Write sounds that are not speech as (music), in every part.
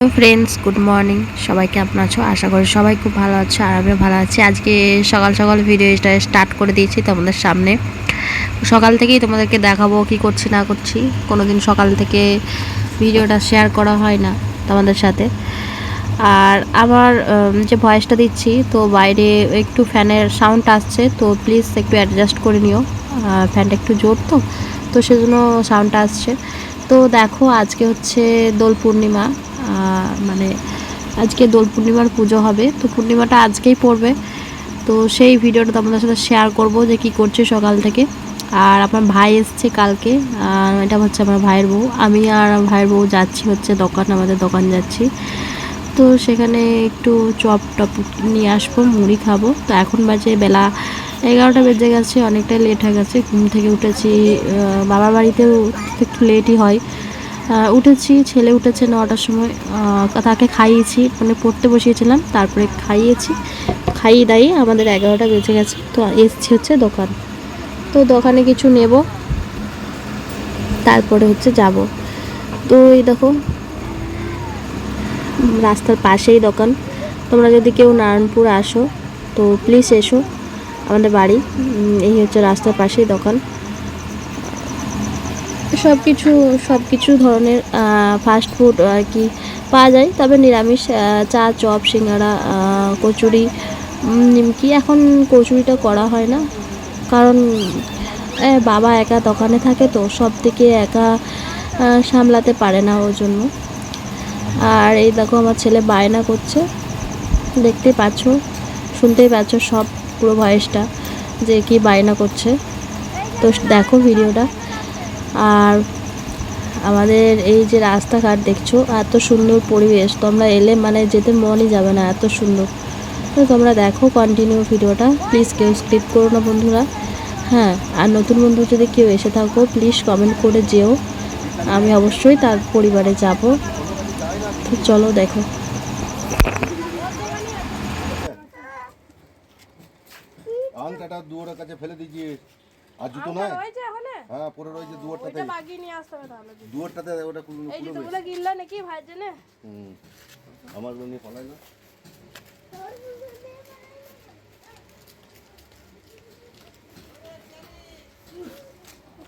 Friends good morning সবাই কেমন আছো? আশা করি সবাই খুব ভালো আছো আর আমিও ভালো আছি। আজকে সকাল সকাল ভিডিওটা স্টার্ট করে দিয়েছি তোমাদের সামনে। সকাল থেকেই তোমাদেরকে দেখাবো কি করছি, না করছি। কোনো দিন সকাল থেকে ভিডিওটা শেয়ার করা হয় না তোমাদের সাথে। আর আমার যে ভয়েসটা দিচ্ছি, তো বাইরে একটু ফ্যানের সাউন্ড আসছে, তো প্লিজ একটু অ্যাডজাস্ট করে নিও। ফ্যানটা একটু জোর তো তো সেজন্য সাউন্ডটা আসছে। তো দেখো, আজকে হচ্ছে দোল পূর্ণিমা। মানে আজকে দোল পূর্ণিমার পুজো হবে। তো পূর্ণিমাটা আজকেই পড়বে। তো সেই ভিডিওটা তোমাদের সাথে শেয়ার করব যে কি করছে সকাল থেকে। আর আমার ভাই এসছে কালকে। আর এটা হচ্ছে আমার ভাইয়ের বউ। আমি আর ভাইয়ের বউ যাচ্ছি হচ্ছে দোকান, আমাদের দোকান যাচ্ছি। তো সেখানে একটু চপ টপ নিয়ে আসব, মুড়ি খাব। তো এখন বাজে বেলা এগারোটা বেজে গেছে, অনেকটাই লেট হয়ে গেছে। ঘুম থেকে উঠেছি। বাবার বাড়িতেও একটু লেটই হয়। উঠেছি, ছেলে উঠেছে নটার সময় তাকে খাইয়েছি মানে পড়তে বসিয়েছিলাম, তারপরে খাইয়েছি, খাইয়ে দাইয়ে আমাদের এগারোটা বেঁচে গেছে, তো এসছি হচ্ছে দোকান। তো দোকানে কিছু নেব, তারপরে হচ্ছে যাব। তো এই দেখো, রাস্তার পাশেই দোকান। তোমরা যদি কেউ নারায়ণপুর আসো, তো প্লিজ এসো আমাদের বাড়ি। এই হচ্ছে রাস্তার পাশেই দোকান। সব কিছু সব কিছু ধরনের ফাস্ট ফুড আর কি পাওয়া যায়। তবে নিরামিষ চা, চপ, সিঙ্গারা কচুরি নিমকি এখন কচুরিটা করা হয় না। কারণ বাবা একা দোকানে থাকে তো সব থেকে একা সামলাতে পারে না ওর জন্য। আর এই দেখো আমার ছেলে বায়না করছে। দেখতেই পাচ্ছ, শুনতেই পাচ্ছ সব পুরো ভয়েসটা যে কি বায়না করছে। তো দেখো ভিডিওটা। আর আমাদের এই যে রাস্তাঘাট দেখছ, এত সুন্দর পরিবেশ। তোমরা এলে মানে যেতে মনই যাবে না, এত সুন্দর। তো তোমরা দেখো কন্টিনিউ ভিডিওটা। প্লিজ কেউ স্কিপ করো না বন্ধুরা। হ্যাঁ আর নতুন বন্ধু যদি কেউ এসে থাকো প্লিজ কমেন্ট করে যেও। আমি অবশ্যই তার পরিবারে যাব। তো চলো দেখো। কাছে ফেলে দিয়েছিস আর জুতো নয়? রয়েছে হ্যাঁ পরে রয়েছে দুয়ারটাতে বাগিয়ে নিয়ে আসতে হবে তাহলে দুয়ারটাতে ওটা এই জুতোগুলো কিনলো নাকি জন্য? হুম। আমার নিয়ে ফলাই না।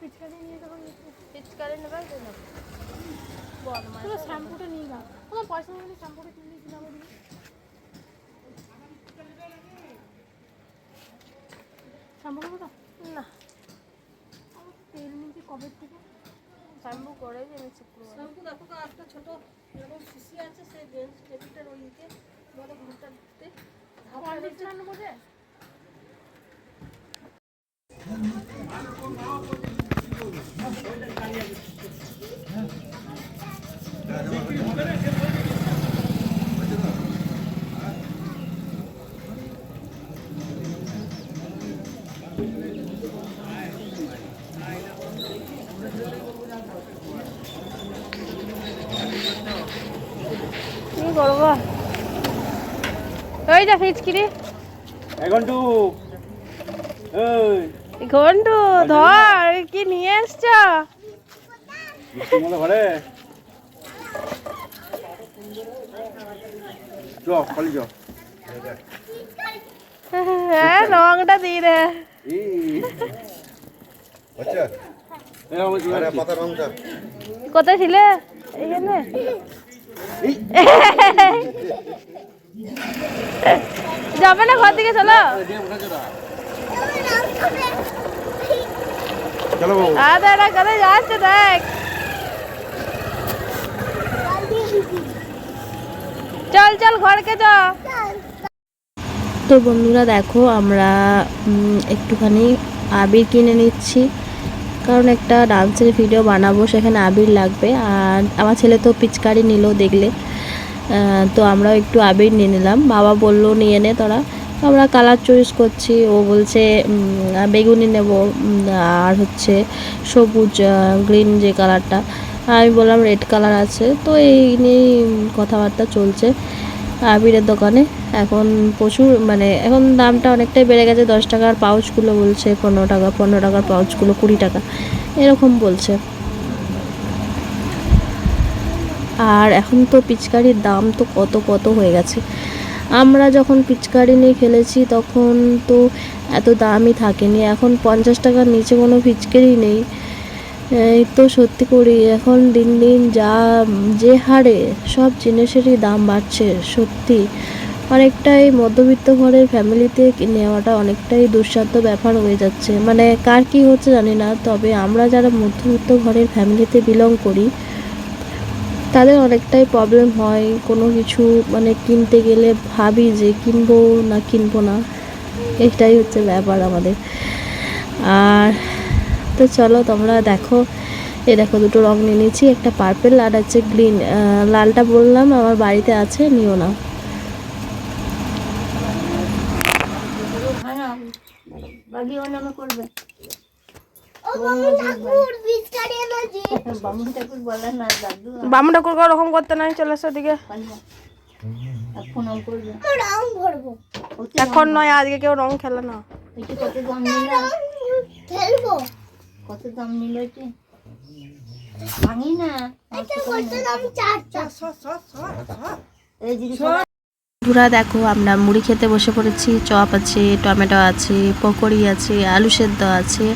পিচকারি নিয়ে তখন পিচকারি নেবে তো বল শ্যাম্পুটা নিয়ে যাও। আমার পয়সা নেই শ্যাম্পুটা কিনে আমার শ্যাম্পু করব তো না আমার তেল নিয়েছি কবে থেকে শ্যাম্পু করে যে আমি শুক্রবার। শ্যাম্পু দেখো তো একটা ছোট এরকম শিশি আছে সেই জেন্টস টেবিলটার ওই দিকে বলে ঘরটা দিতে কন্ডিশনার কি করব ওই যা ফিচকিরি এখন ঘন্টু ধর কি নিয়ে এসছো? ঘরে। (laughs) হ্যাঁ রংটা দিয়ে দে কোথায় ছিলে? এখানে (laughs) যাবে না ঘর থেকে চলো। চলা। চলো বাবু। আর দাদা কোথায় যাচ্ছে দেখ। চল চল ঘরকে চ। তো বন্ধুরা দেখো আমরা একটুখানি আবির কিনে নিচ্ছি। কারণ একটা ডান্সের ভিডিও বানাবো সেখানে আবির লাগবে। আর আমার ছেলে তো পিচকারি নিল দেখলে। তো আমরাও একটু আবির নিয়ে নিলাম। বাবা বলল, নিয়ে নে তোরা। তো আমরা কালার চয়েস করছি। ও বলছে বেগুনি নেব। আর হচ্ছে সবুজ গ্রিন যে কালারটা। আমি বললাম রেড কালার আছে। তো এই নিয়েই কথাবার্তা চলছে আবিরের দোকানে। এখন প্রচুর মানে এখন দামটা অনেকটাই বেড়ে গেছে। দশ টাকার পাউচগুলো বলছে, পনেরো টাকা, পনেরো টাকার পাউচগুলো কুড়ি টাকা। এরকম বলছে। আর এখন তো পিচকারির দাম তো কত কত হয়ে গেছে। আমরা যখন পিচকারি নিয়ে খেলেছি তখন তো এত দামই থাকেনি। এখন পঞ্চাশ টাকার নিচে কোনো পিচকারি নেই। তো সত্যি করি, এখন দিন দিন যা, যে হারে সব জিনিসেরই দাম বাড়ছে, সত্যি। অনেকটাই মধ্যবিত্ত ঘরের ফ্যামিলিতে নেওয়াটা অনেকটাই দুঃসাধ্য ব্যাপার হয়ে যাচ্ছে। মানে কার কি হচ্ছে জানি না, তবে আমরা যারা মধ্যবিত্ত ঘরের ফ্যামিলিতে বিলং করি তাদের অনেকটাই প্রবলেম হয়। কোনো কিছু মানে কিনতে গেলে ভাবি যে কিনবো না কিনবো না, এটাই হচ্ছে ব্যাপার আমাদের। আর তো চলো তোমরা দেখো এই দেখো দুটো রং নিয়ে নিয়েছি, একটা পার্পেল আর হচ্ছে গ্রিন লালটা বললাম, আমার বাড়িতে আছে, নিও না। হ্যাঁ বাগি অন্যান্য করবে। বামুন ঠাকুর বলে না দাদু। বামু ঠাকুর কোনো রকম করতে নাই চলে আসো দিকে এখন আম করবে? এখন নয় আজকে কেউ রং খেলে না। কত দাম নিল? কত দাম নিল ভাঙি না। বন্ধুরা দেখো আমরা মুড়ি খেতে বসে পড়েছি। চপ আছে টমেটো আছে পকোড়ি আছে আলু সেদ্ধ আছে।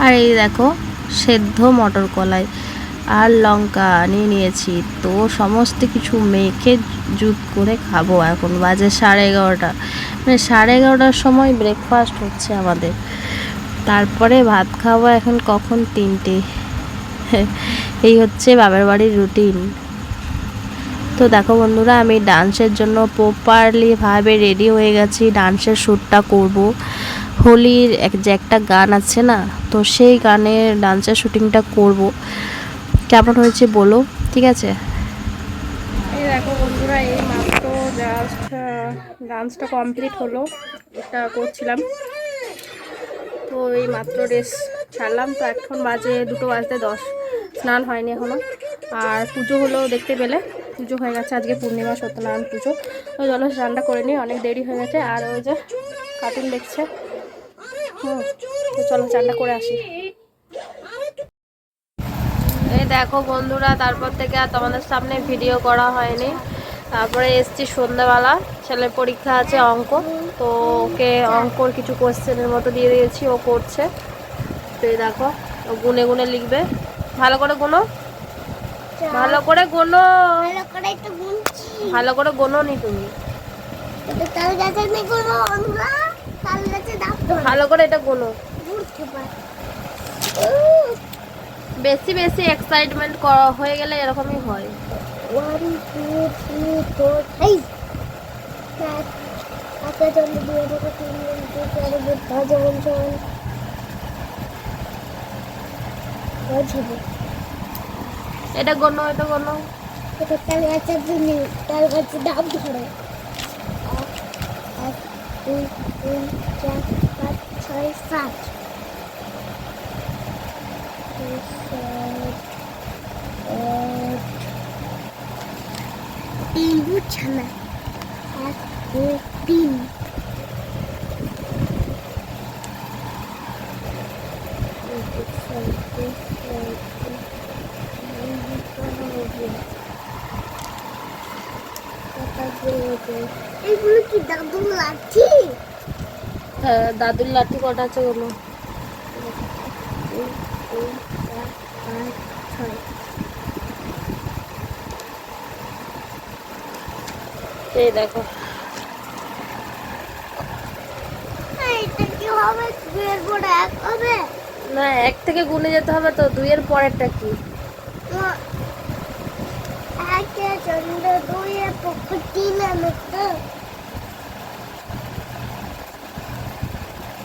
আর এই দেখো, সেদ্ধ মটর কলাই আর লঙ্কা নিয়ে নিয়েছি। তো সমস্ত কিছু মেখে জুত করে খাব এখন। বাজে সাড়ে এগারোটা। মানে সাড়ে এগারোটার সময় ব্রেকফাস্ট হচ্ছে আমাদের। তারপরে ভাত খাব এখন কখন? তিনটে। (laughs) এই হচ্ছে বাবার বাড়ির রুটিন তো দেখো বন্ধুরা, আমি ডান্সের জন্য প্রপারলি ভাবে রেডি হয়ে গেছি। ডান্সের শ্যুটটা করব। হোলির এক যে একটা গান আছে না, তো সেই গানের ডান্সের শুটিংটা করব। কেমন হয়েছে বলো, ঠিক আছে? এই দেখো বন্ধুরা, এই মাত্র জাস্ট ডান্সটা কমপ্লিট হলো, এটা করছিলাম। তো এই মাত্র ড্রেস ছাড়লাম, তো এখন বাজে দুটো বাজতে দশ, স্নান হয়নি এখনও আর পুজো হলো দেখতে পেলে, পুজো হয়ে গেছে আজকে পূর্ণিমা, সত্যনারায়ণ পুজো। তো চলো স্নানটা করে নিই, অনেক দেরি হয়ে গেছে, আর ওই যে কার্টুন দেখছে। চলো চানটা করে আসি। এই দেখো বন্ধুরা তারপর থেকে আর তোমাদের সামনে ভিডিও করা হয়নি। তারপরে এসছি সন্ধ্যাবেলা ছেলের পরীক্ষা আছে অঙ্ক তো ওকে অঙ্কর কিছু কোশ্চেনের মতো দিয়ে দিয়েছি ও করছে। তো এই দেখো ও গুনে গুনে লিখবে। ভালো করে গুনো। ভালো করে গুনো। ভালো করে গুনো নি তুমি। ভালো করে এটা গুনো। বেশি বেশি এক্সাইটমেন্ট করা হয়ে গেলে এরকমই হয়। দুই তিন দুই চার বুদ্ধা যেমন চল বোঝাবো এটা গোনো এটা গোনো। এটা তার গাছের জন্য তার গাছে ডাব ধরে। এক দুই তিন চার পাঁচ ছয় সাত ছয়, সাত, আট, তিন বুঝছে না এক দুই তিন এগুলো কি দাদু লাঠি হ্যাঁ দাদুর লাঠি কটা আছে চার এই দেখো না এক থেকে গুনে যেতে হবে তো দুইয়ের পরেরটা কি দুয়ে পক্ষ তিন আমি তো চার বেদ পাঁচ বলছিলাম সাদা শুধু আটটা আটটা বসু আটটা তো দেবে নয়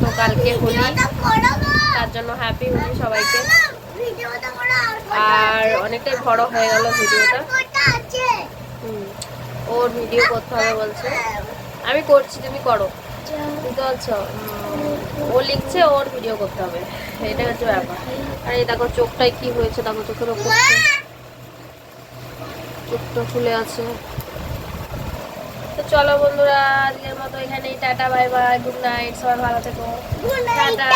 তো কালকে হোলি। তার জন্য হ্যাপি হোলি সবাইকে। আর অনেকটাই বড় হয়ে গেল ভিডিওটা। ওর ভিডিও করতে হবে বলছে। আমি করছি তুমি করো। বুঝতে পারছ? ও লিখছে ওর ভিডিও করতে হবে। এটা হচ্ছে ব্যাপার। আর এই দেখো চোখটায় কি হয়েছে? দেখো চোখের ওপর চোখটা ফুলে আছে। তো চলো বন্ধুরা আজকের মতো এখানেই tata bye bye good night সবাই ভালো থেকো। টাটা।